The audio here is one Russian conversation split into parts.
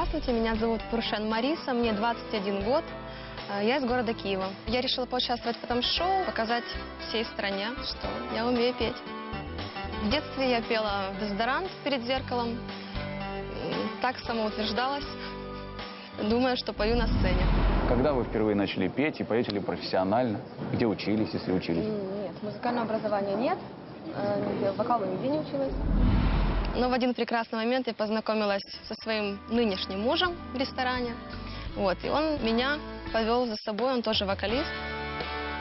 Здравствуйте, меня зовут Пуршен Мариса, мне 21 год. Э, Я из города Киева. Я решила поучаствовать в этом шоу, показать всей стране, что я умею петь. В детстве я пела дезодорант перед зеркалом. Так самоутверждалась, думая, что пою на сцене. Когда вы впервые начали петь и поете ли профессионально? Где учились, если учились? Нет, музыкального образования нет. Э, нигде- Вокалу нигде не училась. Но в один прекрасный момент я познакомилась со своим нынешним мужем в ресторане. Вот, и он меня повел за собой, он тоже вокалист.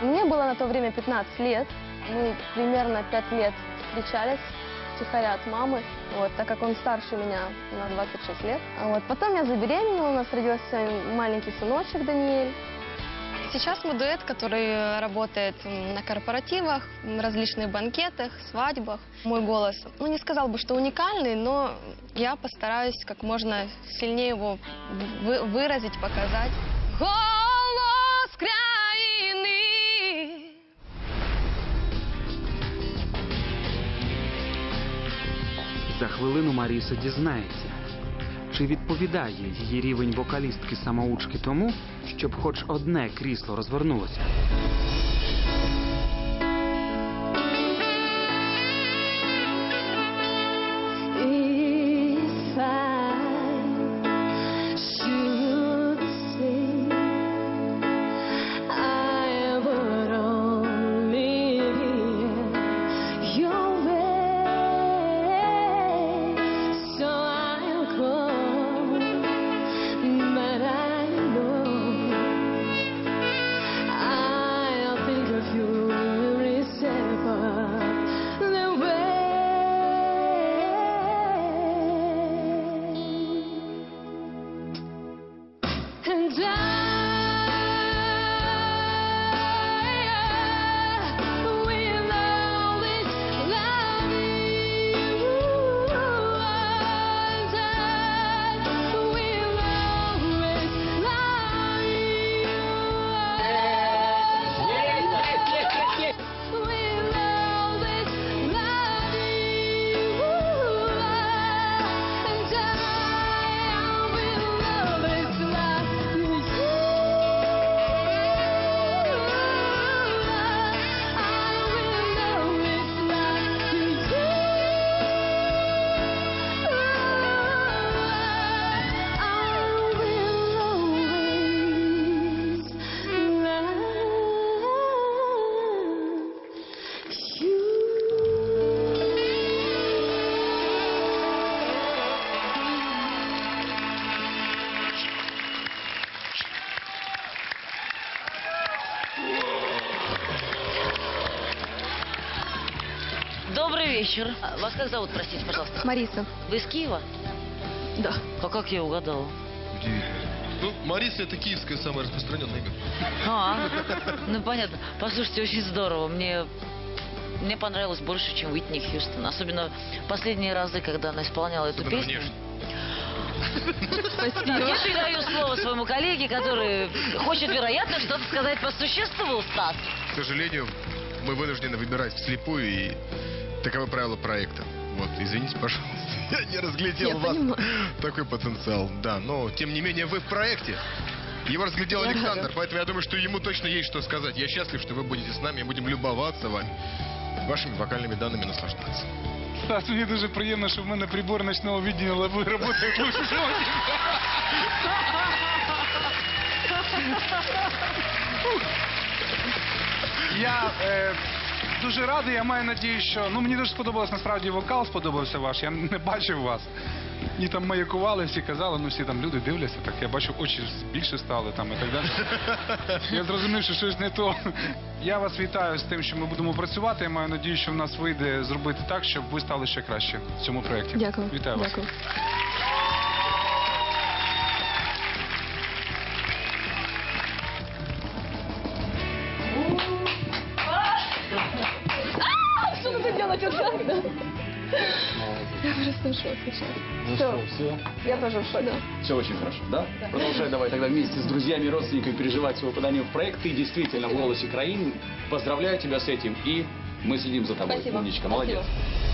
Мне было на то время 15 лет. Мы примерно 5 лет встречались втихаря от мамы, вот, так как он старше меня на 26 лет. А Вот, потом я забеременела, у нас родился маленький сыночек Даниэль. Сейчас мы дуэт, который работает м, на корпоративах, м, различных банкетах, свадьбах. Мой голос, ну не сказал бы, что уникальный, но я постараюсь как можно сильнее его вы- выразить, показать. Голос країни. За хвилину Маріса дізнається, чи відповідає її рівень вокалістки самоучки тому, щоб хоч одне крісло розвернулося. Добрый вечер. А Вас как зовут, простите, пожалуйста? Мариса. Вы из Киева? Да. А как я угадала? Удивительно. Ну, Мариса это киевское самое распространенное имя. А, ну понятно. Послушайте, очень здорово. Мне мне понравилось больше, чем Уитни Хьюстон. Особенно последние разы, когда она исполняла эту Особенно песню. внешне. Так, я передаю слово своему коллеге, который хочет, вероятно, что-то сказать по существу, Стас. К сожалению, мы вынуждены выбирать вслепую, и таковы правила проекта. Вот, извините, пожалуйста, я не разглядел Я в вас понимаю. такой потенциал. Да, но тем не менее вы в проекте. Его разглядел Я Александр, рада. поэтому я думаю, что ему точно есть что сказать. Я счастлив, что вы будете с нами и будем любоваться вами, вашими вокальными данными наслаждаться. Стас, мені дуже приємно, що в мене прибор ночного відділу ви працюєте лучше сьогодні. Я е, дуже радий, я маю надію, що ну мені дуже сподобалось насправді вокал, сподобався ваш. Я не бачив вас. Мені там маякували, всі казали, ну всі там люди дивляться, так я бачу, очі більше стали там і так далі. Я зрозумів, що щось не то. Я вас вітаю з тим, що ми будемо працювати. Я маю надію, що в нас вийде зробити так, щоб ви стали ще краще в цьому проєкті. Дякую. Вітаю вас. Дякую. Так, да? Я просто в шоке сейчас. Ну что, все? Я тоже в шоке. Все очень хорошо, да? Продолжай давай тогда вместе с друзьями и родственниками переживать свое попадание в проект. Ты действительно в голосе краин. Поздравляю тебя с этим и мы следим за тобой. Спасибо. Умничка, молодец. Спасибо.